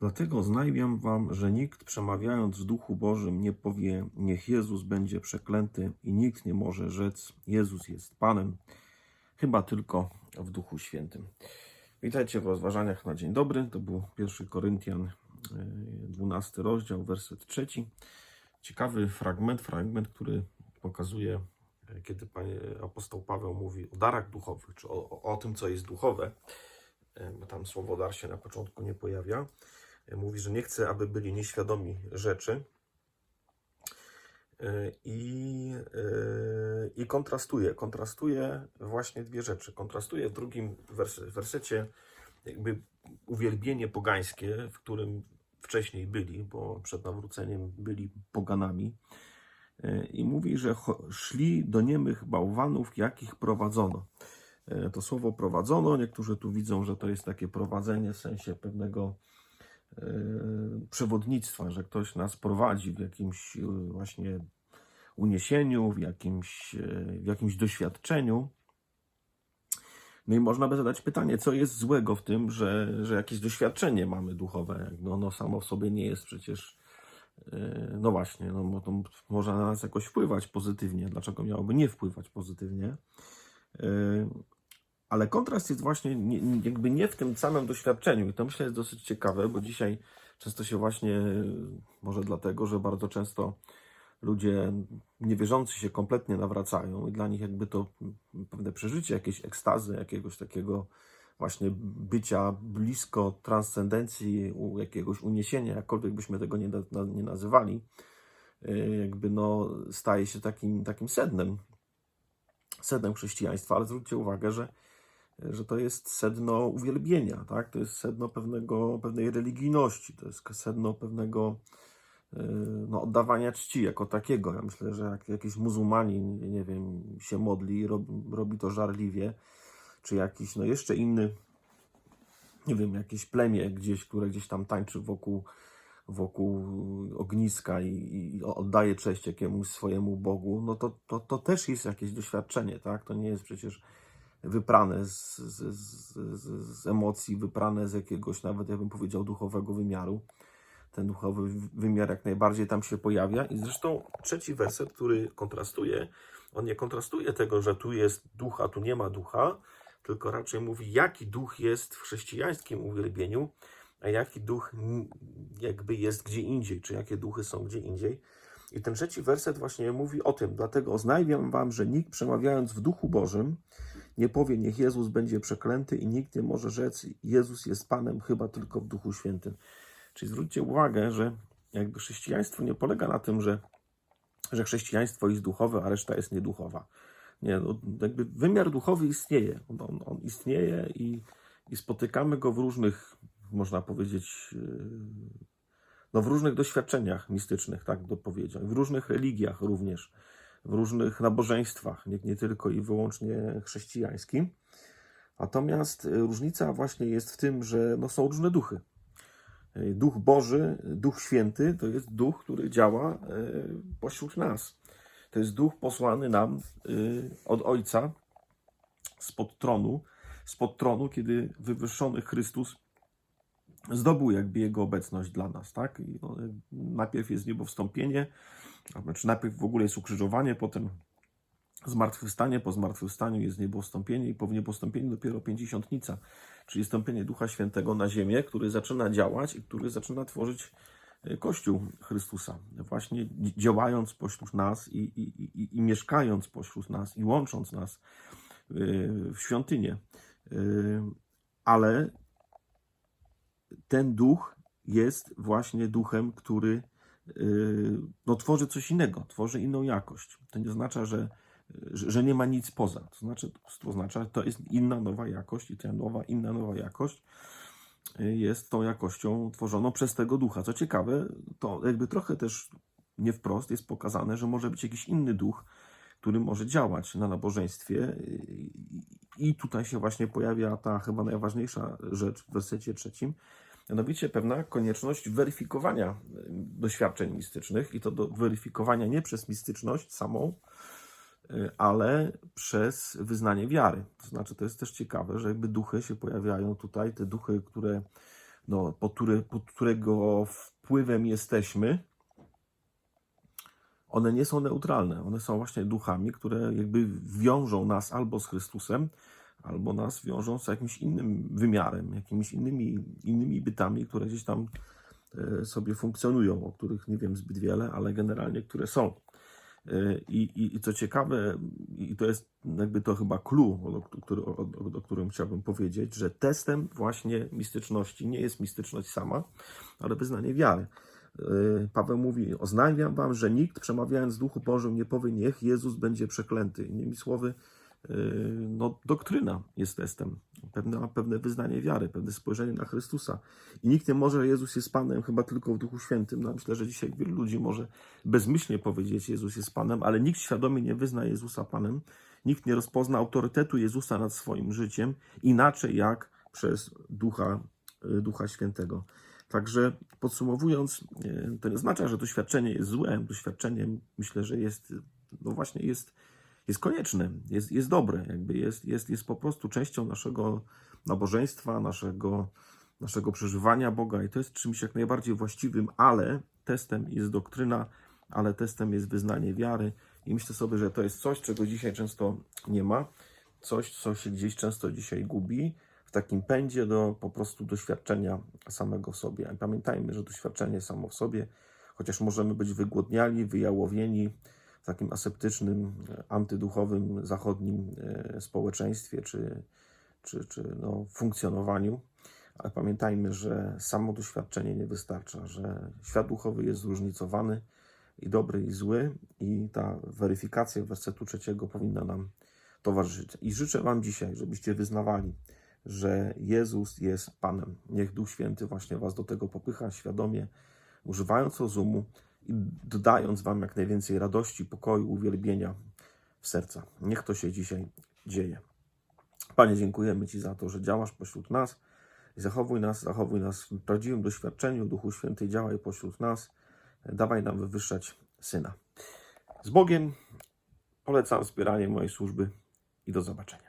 Dlatego znajmiam wam, że nikt przemawiając w duchu Bożym nie powie, niech Jezus będzie przeklęty i nikt nie może rzec, Jezus jest Panem, chyba tylko w Duchu Świętym. Witajcie w rozważaniach na dzień dobry. To był 1 Koryntian, e, 12 rozdział, werset trzeci. Ciekawy fragment, fragment, który pokazuje, e, kiedy panie apostoł Paweł mówi o darach duchowych, czy o, o, o tym, co jest duchowe. E, bo Tam słowo dar się na początku nie pojawia. Mówi, że nie chce, aby byli nieświadomi rzeczy. E, I, e, I kontrastuje, kontrastuje właśnie dwie rzeczy. Kontrastuje w drugim wers wersecie jakby uwielbienie pogańskie, w którym wcześniej byli, bo przed nawróceniem byli poganami. E, I mówi, że szli do niemych bałwanów, jakich prowadzono. To słowo prowadzono, niektórzy tu widzą, że to jest takie prowadzenie w sensie pewnego przewodnictwa, że ktoś nas prowadzi w jakimś e, właśnie uniesieniu, w jakimś, e, w jakimś doświadczeniu. No i można by zadać pytanie, co jest złego w tym, że, że jakieś doświadczenie mamy duchowe. Jakby ono samo w sobie nie jest przecież, e, no właśnie, no to może na nas jakoś wpływać pozytywnie. Dlaczego miałoby nie wpływać pozytywnie? Ale kontrast jest właśnie nie, jakby nie w tym samym doświadczeniu. I to myślę jest dosyć ciekawe, bo dzisiaj często się właśnie, może dlatego, że bardzo często ludzie niewierzący się kompletnie nawracają i dla nich jakby to pewne przeżycie jakiejś ekstazy, jakiegoś takiego właśnie bycia blisko transcendencji, jakiegoś uniesienia, jakkolwiek byśmy tego nie, nie nazywali, y, jakby no staje się takim, takim sednem, sednem chrześcijaństwa, ale zwróćcie uwagę, że że to jest sedno uwielbienia, tak? To jest sedno pewnego, pewnej religijności, to jest sedno pewnego yy, no, oddawania czci jako takiego. Ja myślę, że jak jakiś muzułmanin, nie wiem, się modli, robi, robi to żarliwie, czy jakiś, no jeszcze inny, nie wiem, jakieś plemię gdzieś, które gdzieś tam tańczy wokół, wokół ogniska i, i oddaje cześć jakiemuś swojemu Bogu, no to, to, to też jest jakieś doświadczenie, tak? To nie jest przecież wyprane z, z, z, z, emocji, wyprane z jakiegoś nawet, ja bym powiedział, duchowego wymiaru. Ten duchowy wymiar jak najbardziej tam się pojawia. I zresztą trzeci werset, który kontrastuje, on nie kontrastuje tego, że tu jest duch, a tu nie ma ducha, tylko raczej mówi, jaki duch jest w chrześcijańskim uwielbieniu, a jaki duch jakby jest gdzie indziej, czy jakie duchy są gdzie indziej. I ten trzeci werset właśnie mówi o tym. Dlatego oznajmiam wam, że nikt przemawiając w duchu Bożym nie powie, niech Jezus będzie przeklęty i nikt nie może rzec, Jezus jest Panem, chyba tylko w Duchu Świętym. Czyli zwróćcie uwagę, że jakby chrześcijaństwo nie polega na tym, że, że chrześcijaństwo jest duchowe, a reszta jest nieduchowa. Nie, no, jakby wymiar duchowy istnieje. On, on, on istnieje i, i spotykamy go w różnych, można powiedzieć, yy, no w różnych doświadczeniach mistycznych, tak to powiedział, w różnych religiach również, w różnych nabożeństwach, nie, nie tylko i wyłącznie chrześcijańskim. Natomiast y, różnica właśnie jest w tym, że no, są różne duchy. Y, Duch Boży, Duch Święty to jest duch, który działa y, pośród nas. To jest duch posłany nam od Ojca spod tronu, spod tronu, kiedy wywyższony Chrystus zdobył jakby jego obecność dla nas, tak? I no, najpierw jest niebowstąpienie, znaczy najpierw w ogóle jest ukrzyżowanie, potem zmartwychwstanie, po zmartwychwstaniu jest niebowstąpienie i po niebowstąpieniu dopiero pięćdziesiątnica, czyli stąpienie Ducha Świętego na ziemię, który zaczyna działać i który zaczyna tworzyć e, Kościół Chrystusa. Właśnie dzi- działając pośród nas i, i, i, i mieszkając pośród nas i łącząc nas e, w świątynię. E, Ale ten duch jest właśnie duchem, który yy, no, tworzy coś innego, tworzy inną jakość. To nie oznacza, że, że nie ma nic poza. To znaczy, to oznacza, to jest inna, nowa jakość i ta nowa, inna, nowa jakość yy, jest tą jakością tworzoną przez tego ducha. Co ciekawe, to jakby trochę też nie wprost jest pokazane, że może być jakiś inny duch, który może działać na nabożeństwie. I tutaj się właśnie pojawia ta chyba najważniejsza rzecz w wersecie trzecim, Mianowicie pewna konieczność weryfikowania y, doświadczeń mistycznych i to do weryfikowania nie przez mistyczność samą, y, ale przez wyznanie wiary. To znaczy, to jest też ciekawe, że jakby duchy się pojawiają tutaj, te duchy, które no, pod, które, pod którego wpływem jesteśmy, one nie są neutralne. One są właśnie duchami, które jakby wiążą nas albo z Chrystusem, albo nas wiążą z jakimś innym wymiarem, jakimiś innymi, innymi bytami, które gdzieś tam e, sobie funkcjonują, o których nie wiem zbyt wiele, ale generalnie które są. E, I, i, I co ciekawe, i to jest jakby to chyba clue, o, który- o, o, o którym chciałbym powiedzieć, że testem właśnie mistyczności nie jest mistyczność sama, ale wyznanie wiary. E, Paweł mówi, oznajmiam wam, że nikt przemawiając w Duchu Bożym nie powie, niech Jezus będzie przeklęty. Innymi słowy, no, doktryna jest testem, pewne, pewne wyznanie wiary, pewne spojrzenie na Chrystusa. I nikt nie może, Jezus jest Panem, chyba tylko w Duchu Świętym. No, myślę, że dzisiaj wielu ludzi może bezmyślnie powiedzieć, Jezus jest Panem, ale nikt świadomie nie wyzna Jezusa Panem. Nikt nie rozpozna autorytetu Jezusa nad swoim życiem inaczej jak przez Ducha, y, Ducha Świętego. Także podsumowując, y, to nie oznacza, że doświadczenie jest złe. Doświadczenie myślę, że jest, no właśnie jest, jest konieczne, jest, jest dobre, jakby jest, jest, jest po prostu częścią naszego nabożeństwa, naszego, naszego przeżywania Boga i to jest czymś jak najbardziej właściwym, ale testem jest doktryna, ale testem jest wyznanie wiary i myślę sobie, że to jest coś, czego dzisiaj często nie ma, coś, co się gdzieś często dzisiaj gubi w takim pędzie do po prostu doświadczenia samego w sobie. Pamiętajmy, że doświadczenie samo w sobie, chociaż możemy być wygłodniali, wyjałowieni w takim aseptycznym, antyduchowym, zachodnim e, społeczeństwie czy, czy, czy no, funkcjonowaniu, ale pamiętajmy, że samo doświadczenie nie wystarcza, że świat duchowy jest zróżnicowany i dobry, i zły, i ta weryfikacja wersetu trzeciego powinna nam towarzyszyć. I życzę Wam dzisiaj, żebyście wyznawali, że Jezus jest Panem. Niech Duch Święty właśnie Was do tego popycha świadomie, używając rozumu i dodając Wam jak najwięcej radości, pokoju, uwielbienia w serca. Niech to się dzisiaj dzieje. Panie, dziękujemy Ci za to, że działasz pośród nas zachowuj nas, zachowuj nas w prawdziwym doświadczeniu. Duchu Święty, działaj pośród nas. Dawaj nam wywyższać Syna. Z Bogiem polecam wspieranie mojej służby i do zobaczenia.